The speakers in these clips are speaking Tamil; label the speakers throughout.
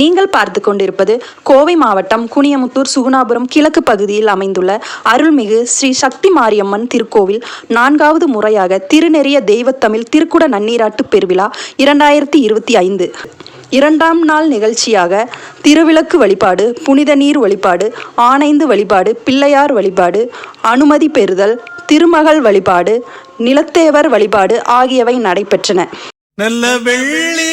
Speaker 1: நீங்கள் பார்த்து கொண்டிருப்பது கோவை மாவட்டம் குனியமுத்தூர் சுகுணாபுரம் கிழக்கு பகுதியில் அமைந்துள்ள அருள்மிகு ஸ்ரீ சக்தி மாரியம்மன் திருக்கோவில் நான்காவது முறையாக திருநெறிய தெய்வத்தமிழ் திருக்குட நன்னீராட்டு பெருவிழா இரண்டாயிரத்தி இருபத்தி ஐந்து. இரண்டாம் நாள் நிகழ்ச்சியாக திருவிளக்கு வழிபாடு புனித நீர் வழிபாடு ஆனைந்து வழிபாடு பிள்ளையார் வழிபாடு அனுமதி பெறுதல் திருமகள் வழிபாடு நிலத்தேவர் வழிபாடு ஆகியவை நடைபெற்றன.
Speaker 2: நல்ல வெள்ளிக்கிழமையிலே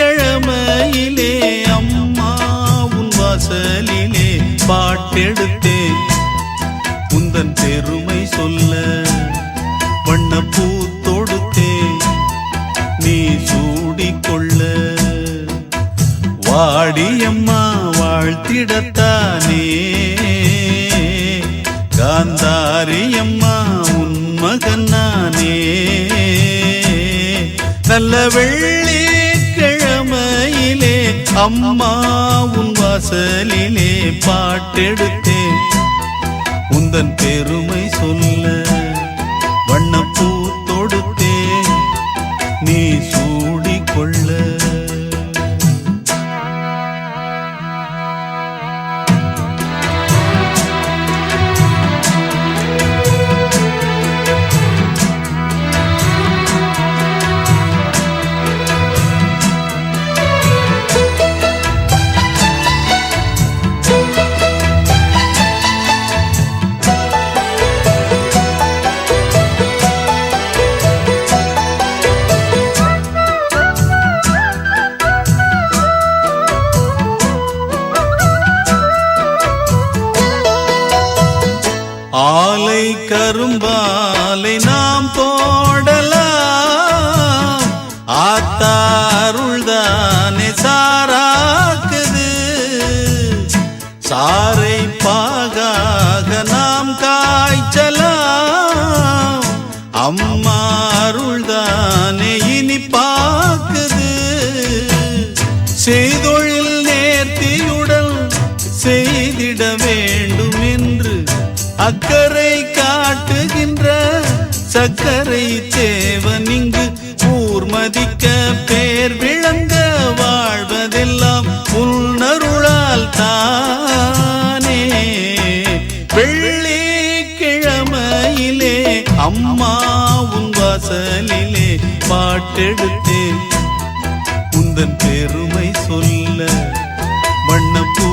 Speaker 2: வெள்ளிக்கிழமையிலே அம்மா உன் வாசலிலே பாட்டெடுத்தேன் உந்தன் பெருமை சொல்ல வண்ணப்பூ தொடுத்தேன் நீ சூடிக்கொள்ள. வாடியம்மா வாழ்த்திடத்தானே காந்தாரியம்மா உன் மகன் நானே. நல்ல வெள்ள அம்மா உன் வாசலிலே பாட்டெடுத்தேன். உந்தன் பெருமை சொல்ல வண்ணப்பூ கரும்பாலை நாம் போடலாம். ஆத்தாருள்தானே சாராக்குது. சாரை பாகாக நாம் காய்ச்சலாம். அம்மாருள்தானே இனி பாக்குது. செய்தொழில் நேர்த்தியுடல் செய்திட வேண்டும் என்று அக்கறை காட்டுகின்ற சக்கரை தேவன் இங்கு ஊர்மதிக்க பேர் விளங்க வாழ்வதெல்லாம் உள்நருளால் தானே. வெள்ளி கிழமையிலே அம்மா உன் வாசலிலே பாட்டெடுத்தேன். உந்தன் பெருமை சொல்ல வண்ணப்பூ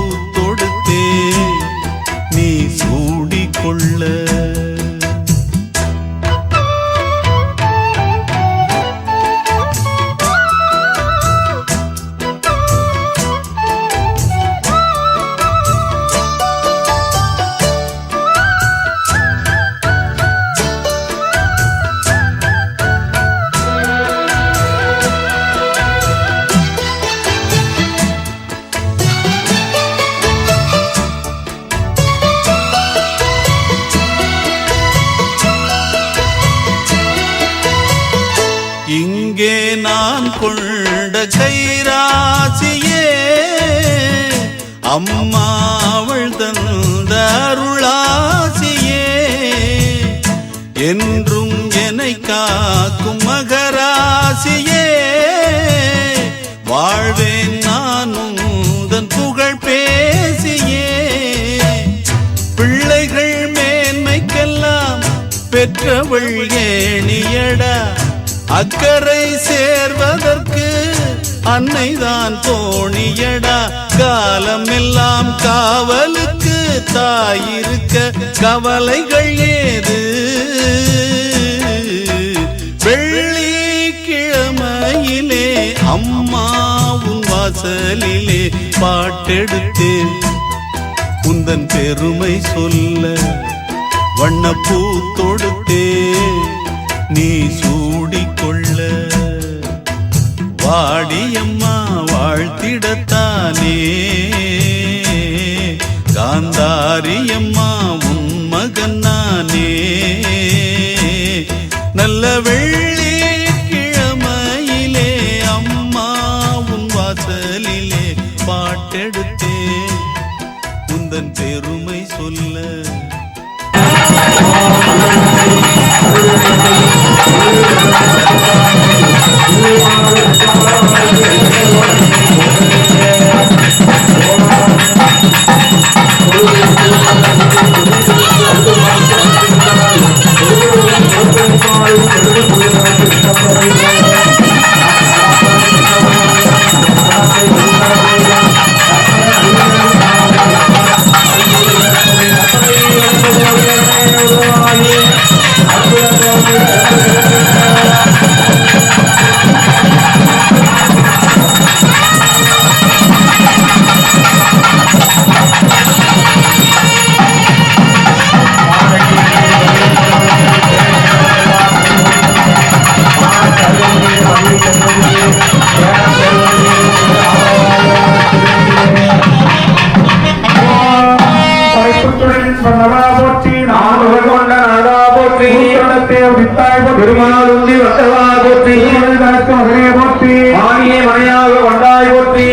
Speaker 2: இங்கே நான் கொண்ட கைராசியே அம்மா அவள் தந்த அருளாசியே. என்றும் என்னை காக்கும் மகராசியே வாழ்வேன் நானும் தன் புகழ் பேசியே. பிள்ளைகள் மேன்மைக்கெல்லாம் பெற்றவள் அக்கறை சேர்வதற்கு அன்னைதான் தோணியடா. காலம் எல்லாம் காவலுக்கு தாயிருக்க கவலைகள் ஏது? வெள்ளிக்கிழமையிலே அம்மா உன் வாசலிலே பாட்டெடுத்து உந்தன் பெருமை சொல்ல வண்ணப்பூ தொடுத்தேன் நானே நல்ல வெள்ளி கிழமையிலே அம்மா உன் வாசலிலே பாட்டெடுத்தேன் உந்தன் பெருமை சொல்ல
Speaker 3: Thank you. போற்றி திருமாலுந்தி வந்தவா போற்றி மானியே மனையாக கொண்டாய் போற்றி.